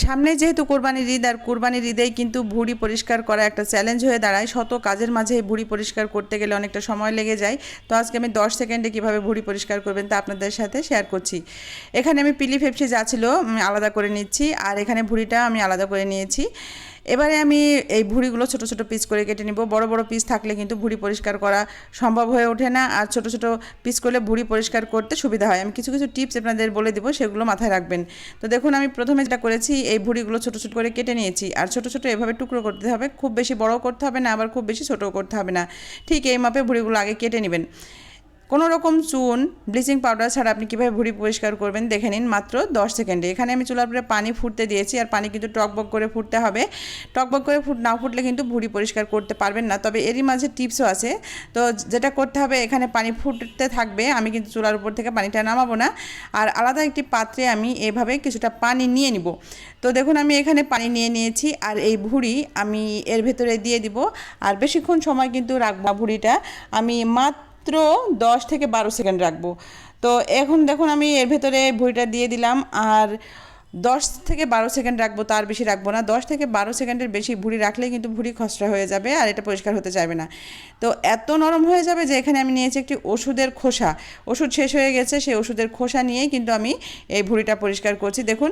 সামনে যেহেতু কোরবানির ঈদ, আর কোরবানির ঈদেই কিন্তু ভুঁড়ি পরিষ্কার করা একটা চ্যালেঞ্জ হয়ে দাঁড়ায়। শত কাজের মাঝে এই ভুঁড়ি পরিষ্কার করতে গেলে অনেকটা সময় লেগে যায়। তো আজকে আমি দশ সেকেন্ডে কীভাবে ভুঁড়ি পরিষ্কার করবেন তা আপনাদের সাথে শেয়ার করছি। এখানে আমি পিলি ফেপসি যা ছিল আলাদা করে নিচ্ছি। আর এখানে ভুঁড়িটা আমি আলাদা করে নিয়েছি। এবারে আমি এই ভুঁড়িগুলো ছোট ছোট পিস করে কেটে নিব। বড় বড় পিস থাকলে কিন্তু ভুঁড়ি পরিষ্কার করা সম্ভব হয়ে ওঠে না। আর ছোট ছোট পিস করলে ভুঁড়ি পরিষ্কার করতে সুবিধা হয়। আমি কিছু কিছু টিপস আপনাদের বলে দিব, সেগুলো মাথায় রাখবেন। তো দেখুন, আমি প্রথমে যেটা করেছি, এই ভুঁড়িগুলো ছোট ছোট করে কেটে নিয়েছি। আর ছোট ছোট এভাবে টুকরো করতে হবে। খুব বেশি বড়ও করতে হবে না, আবার খুব বেশি ছোটও করতে হবে না। ঠিক এই মাপে ভুঁড়িগুলো আগে কেটে নেবেন। কোনো রকম চুন, ব্লিচিং পাউডার ছাড়া আপনি কীভাবে ভুঁড়ি পরিষ্কার করবেন দেখে নিন মাত্র দশ সেকেন্ডে। এখানে আমি চুলার উপরে পানি ফুটতে দিয়েছি আর পানি কিন্তু টকবক করে ফুটতে হবে। টকবক করে ফুট না ফুটলে কিন্তু ভুঁড়ি পরিষ্কার করতে পারবেন না। তবে এরই মাঝে টিপসও আছে। তো যেটা করতে হবে, এখানে পানি ফুটতে থাকবে। আমি কিন্তু চুলার উপর থেকে পানিটা নামাবো না। আর আলাদা একটি পাত্রে আমি এভাবে কিছুটা পানি নিয়ে নিব। তো দেখুন, আমি এখানে পানি নিয়ে নিয়েছি আর এই ভুঁড়ি আমি এর ভেতরে দিয়ে দিব। আর বেশিক্ষণ সময় কিন্তু রাখব ভুঁড়িটা। আমি মাত্র দশ থেকে বারো সেকেন্ড রাখব। তো এখন দেখুন আমি এর ভেতরে ভুঁড়িটা দিয়ে দিলাম আর দশ থেকে বারো সেকেন্ড রাখব, তার বেশি রাখব না। দশ থেকে বারো সেকেন্ডের বেশি ভুঁড়ি রাখলে কিন্তু ভুঁড়ি খসড়া হয়ে যাবে আর এটা পরিষ্কার হতে চাইবে না। তো এত নরম হয়ে যাবে যে এখানে আমি নিয়েছি একটি ওষুধের খোসা। ওষুধ শেষ হয়ে গেছে, সেই ওষুধের খোসা নিয়েই কিন্তু আমি এই ভুঁড়িটা পরিষ্কার করছি। দেখুন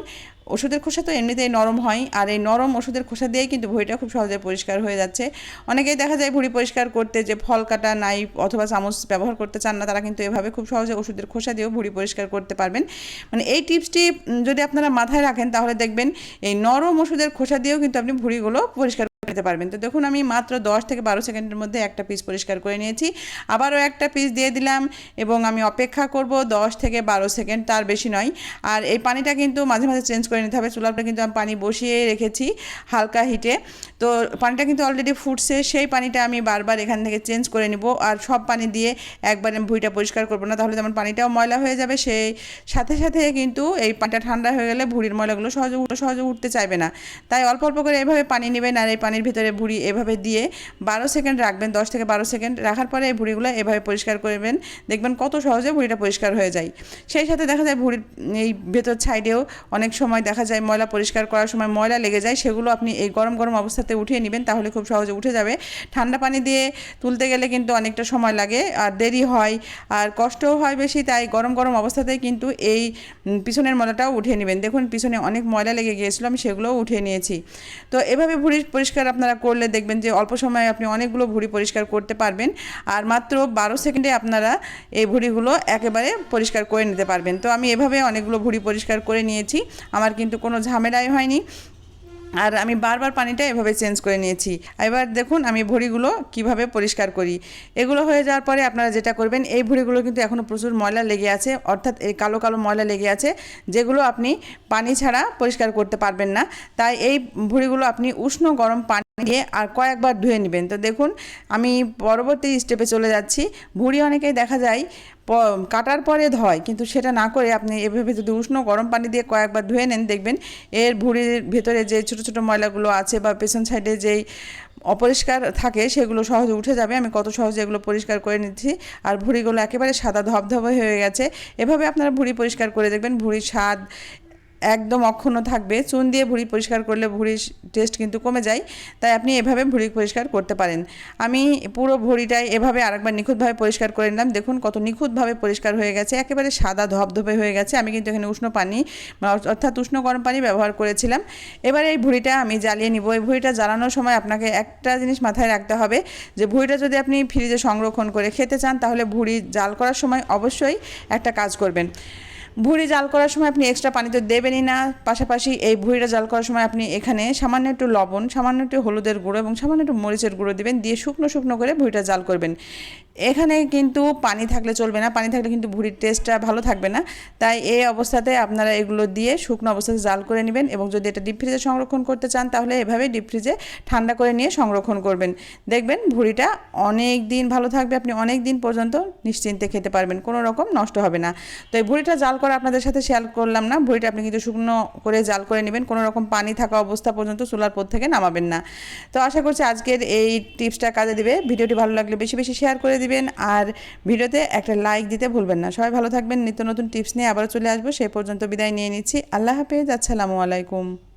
ওষুধের খোসা তো এমনিতেই নরম হয়, আর এই নরম ওষুধের খোসা দিয়েই কিন্তু ভুঁড়িটা খুব সহজে পরিষ্কার হয়ে যাচ্ছে। অনেকেই দেখা যায় ভুঁড়ি পরিষ্কার করতে যে ফল কাটা, নাইফ অথবা চামচ ব্যবহার করতে চান না, তারা কিন্তু এভাবে খুব সহজে ওষুধের খোসা দিয়েও ভুঁড়ি পরিষ্কার করতে পারবেন। মানে এই টিপসটি যদি আপনারা মাথায় রাখেন, তাহলে দেখবেন এই নরম ওষুধের খোসা দিয়েও কিন্তু আপনি ভুঁড়িগুলো পরিষ্কার নিতে পারবেন। তো দেখুন, আমি মাত্র দশ থেকে বারো সেকেন্ডের মধ্যে একটা পিস পরিষ্কার করে নিয়েছি। আবারও একটা পিস দিয়ে দিলাম এবং আমি অপেক্ষা করব দশ থেকে বারো সেকেন্ড, তার বেশি নয়। আর এই পানিটা কিন্তু মাঝে মাঝে চেঞ্জ করে নিতে হবে। চুলাটা কিন্তু আমি পানি বসিয়ে রেখেছি হালকা হিটে তো পানিটা কিন্তু অলরেডি ফুটছে, সেই পানিটা আমি বারবার এখান থেকে চেঞ্জ করে নিব। আর সব পানি দিয়ে একবারে ভুঁইটা পরিষ্কার করব না, তাহলে যেমন পানিটাও ময়লা হয়ে যাবে, সেই সাথে সাথে কিন্তু এই পানিটা ঠান্ডা হয়ে গেলে ভুঁড়ির ময়লাগুলো সহজে সহজে উঠতে চাইবে না। তাই অল্প অল্প করে এভাবে পানি নেবেন আর এই পানির ভিতরে ভুঁড়ি এভাবে দিয়ে বারো সেকেন্ড রাখবেন, দশ থেকে বারো সেকেন্ড রাখার পরে এই ভুঁড়িগুলো এভাবে পরিষ্কার করবেন। দেখবেন কত সহজে ভুঁড়িটা পরিষ্কার হয়ে যায়। সেই সাথে দেখা যায় ভুঁড়ির এই ভেতর সাইডেও অনেক সময় দেখা যায় ময়লা পরিষ্কার করার সময় ময়লা লেগে যায়, সেগুলো আপনি এই গরম গরম অবস্থাতে উঠিয়ে নেবেন, তাহলে খুব সহজে উঠে যাবে। ঠান্ডা পানি দিয়ে তুলতে গেলে কিন্তু অনেকটা সময় লাগে, আর দেরি হয়, আর কষ্টও হয় বেশি, তাই গরম গরম অবস্থাতেই কিন্তু এই পিছনের ময়লাটাও উঠিয়ে নেবেন। দেখুন, পিছনে অনেক ময়লা লেগে গিয়েছিল, আমি সেগুলোও উঠিয়ে নিয়েছি। তো এভাবে ভুঁড়ি পরিষ্কার আপনারা করলে দেখবেন যে অল্প সময়ে আপনি অনেকগুলো ভুঁড়ি পরিষ্কার করতে পারবেন। আর মাত্র বারো সেকেন্ডে আপনারা এই ভুঁড়িগুলো একেবারে পরিষ্কার করে নিতে পারবেন। তো আমি এভাবে অনেকগুলো ভুঁড়ি পরিষ্কার করে নিয়েছি। আমার কিন্তু কোনো ঝামেলাই হয়নি। আর আমি বারবার পানিটা এভাবে চেঞ্জ করে নিয়েছি। এবার দেখুন আমি ভুঁড়িগুলো কীভাবে পরিষ্কার করি। এগুলো হয়ে যাওয়ার পরে আপনারা যেটা করবেন, এই ভুঁড়িগুলো কিন্তু এখনও প্রচুর ময়লা লেগে আছে, অর্থাৎ এই কালো কালো ময়লা লেগে আছে, যেগুলো আপনি পানি ছাড়া পরিষ্কার করতে পারবেন না। তাই এই ভুঁড়িগুলো আপনি উষ্ণ গরম পানি দিয়ে আর কয়েকবার ধুয়ে নেবেন। তো দেখুন, আমি পরবর্তী স্টেপে চলে যাচ্ছি। ভুঁড়ি অনেকেই দেখা যায় কাটার পরে ধয়, কিন্তু সেটা না করে আপনি এভাবে যদি উষ্ণ গরম পানি দিয়ে কয়েকবার ধুয়ে নেন, দেখবেন এর ভুঁড়ির ভেতরে যে ছোটো ছোটো ময়লাগুলো আছে বা পেছন সাইডে যেই অপরিষ্কার থাকে, সেগুলো সহজে উঠে যাবে। আমি কত সহজে এগুলো পরিষ্কার করে নিচ্ছি। আর ভুঁড়িগুলো একেবারে সাদা ধবধবে হয়ে গেছে। এভাবে আপনারা ভুঁড়ি পরিষ্কার করে দেখবেন। ভুঁড়ির স্বাদ একদম অক্ষুণ্ণ থাকবে। চুন দিয়ে ভুঁড়ি পরিষ্কার করলে ভুঁড়ির টেস্ট কিন্তু কমে যায়, তাই আপনি এভাবে ভুঁড়ি পরিষ্কার করতে পারেন। আমি পুরো ভুঁড়িটাই এভাবে আরেকবার নিখুঁতভাবে পরিষ্কার করে নিলাম। দেখুন কত নিখুঁতভাবে পরিষ্কার হয়ে গেছে, একেবারে সাদা ধবধবে হয়ে গেছে। আমি কিন্তু এখানে উষ্ণ পানি অর্থাৎ উষ্ণ গরম পানি ব্যবহার করেছিলাম। এবার এই ভুঁড়িটা আমি জ্বালিয়ে নিব। এই ভুঁড়িটা জ্বালানোর সময় আপনাকে একটা জিনিস মাথায় রাখতে হবে, যে ভুঁড়িটা যদি আপনি ফ্রিজে সংরক্ষণ করে খেতে চান, তাহলে ভুঁড়ি জাল করার সময় অবশ্যই একটা কাজ করবেন। ভুঁড়ি জাল করার সময় আপনি এক্সট্রা পানি তো দেবেনই না। পাশাপাশি এই ভুঁড়িটা জাল করার সময় আপনি এখানে সামান্য একটু লবণ, সামান্য একটু হলুদের গুঁড়ো এবং সামান্য একটু মরিচের গুঁড়ো দেবেন। দিয়ে শুকনো শুকনো করে ভুঁড়িটা জাল করবেন। এখানে কিন্তু পানি থাকলে চলবে না, পানি থাকলে কিন্তু ভুঁড়ির টেস্টটা ভালো থাকবে না। তাই এই অবস্থাতে আপনারা এগুলো দিয়ে শুকনো অবস্থাতে জাল করে নেবেন এবং যদি এটা ডিপ ফ্রিজে সংরক্ষণ করতে চান, তাহলে এভাবে ডিপ ফ্রিজে ঠান্ডা করে নিয়ে সংরক্ষণ করবেন। দেখবেন ভুঁড়িটা অনেক দিন ভালো থাকবে, আপনি অনেক দিন পর্যন্ত নিশ্চিন্তে খেতে পারবেন, কোনো রকম নষ্ট হবে না। তো এই ভুঁড়িটা জাল করা আপনাদের সাথে শেয়ার করলাম না, ভুঁড়িটা আপনি কিন্তু শুকনো করে জাল করে নেবেন, কোনো রকম পানি থাকা অবস্থা পর্যন্ত চুলার পর থেকে নামাবেন না। তো আশা করছি আজকের এই টিপসটা কাজে দিবে, ভিডিওটি ভালো লাগলে বেশি বেশি শেয়ার করে দিবেন আর ভিডিওতে একটা লাইক দিতে ভুলবেন না। সবাই ভালো থাকবেন। নিত্য নতুন টিপস নিয়ে আবারও চলে আসব। সেই পর্যন্ত বিদায় নিয়ে নিচ্ছি। আল্লাহ হাফেজ। আসসালামু আলাইকুম।